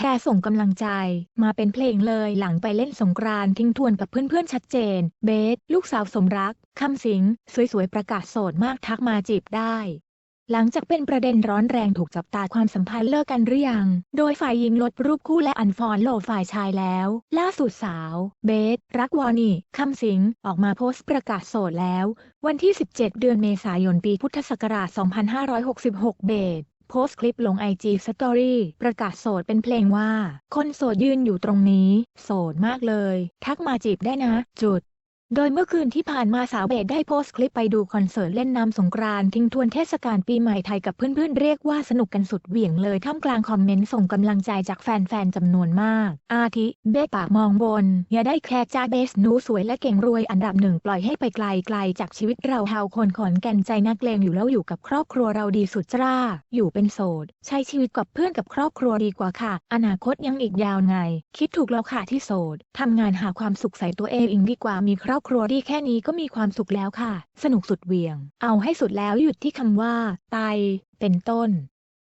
แห่ส่งกำลังใจ มาเป็นเพลงเลยหลังไปเล่นสงกรานต์ทิ้งทวนกับเพื่อนๆชัดเจน เบส ลูกสาวสมรักคำสิง สวยๆ ประกาศโสดมากทักมาจีบได้หลังจากเป็นประเด็นร้อนแรงถูกจับตาความสัมพันธ์เลิกกันหรือยัง โดยฝ่ายหญิงลดรูปคู่และอันฟอลโลฝ่ายชายแล้ว ล่าสุดสาว เบส รักวอนี่คำสิง ออกมาโพสต์ประกาศโสดแล้ว วันที่ 17 เดือนเมษายนปีพุทธศักราช 2566 เบส โพสต์คลิปลงไอจีสตอรี่ประกาศโสดเป็นเพลงว่า คนโสดยืนอยู่ตรงนี้ โสดมากเลย ทักมาจีบได้นะ จุด โดยเมื่อคืนที่ผ่านมาสาวเบสได้โพสต์คลิปไปดูคอนเสิร์ตเล่นน้ำสงกรานต์ทิ้งทวนเทศกาลปีใหม่ไทยกับเพื่อนๆเรียกว่าสนุกกันสุดเหวี่ยงเลยท่ามกลางคอมเมนต์ส่งกำลังใจจากแฟนๆจำนวนมาก อาทิ เบสปากมองบน อย่าได้แคร์จ้าเบสหนูสวยและเก่งรวยอันดับหนึ่งปล่อยให้ไปไกลไกลๆจากชีวิตเราเฮาคนขอนแก่นใจนักเลงอยู่แล้วอยู่กับครอบครัวเราดีสุดจ้าอยู่เป็นโสด ใช้ชีวิตกับเพื่อนกับครอบครัวดีกว่าค่ะ อนาคตยังอีกยาวไง คิดถูกแล้วค่ะที่โสดทำงานหาความสุขใส่ตัวเองเองดีกว่ามีครอบครัวดีแค่นี้ก็มีความสุขแล้วค่ะ สนุกสุดเวียง เอาให้สุดแล้วหยุดที่คำว่า ไต เป็นต้น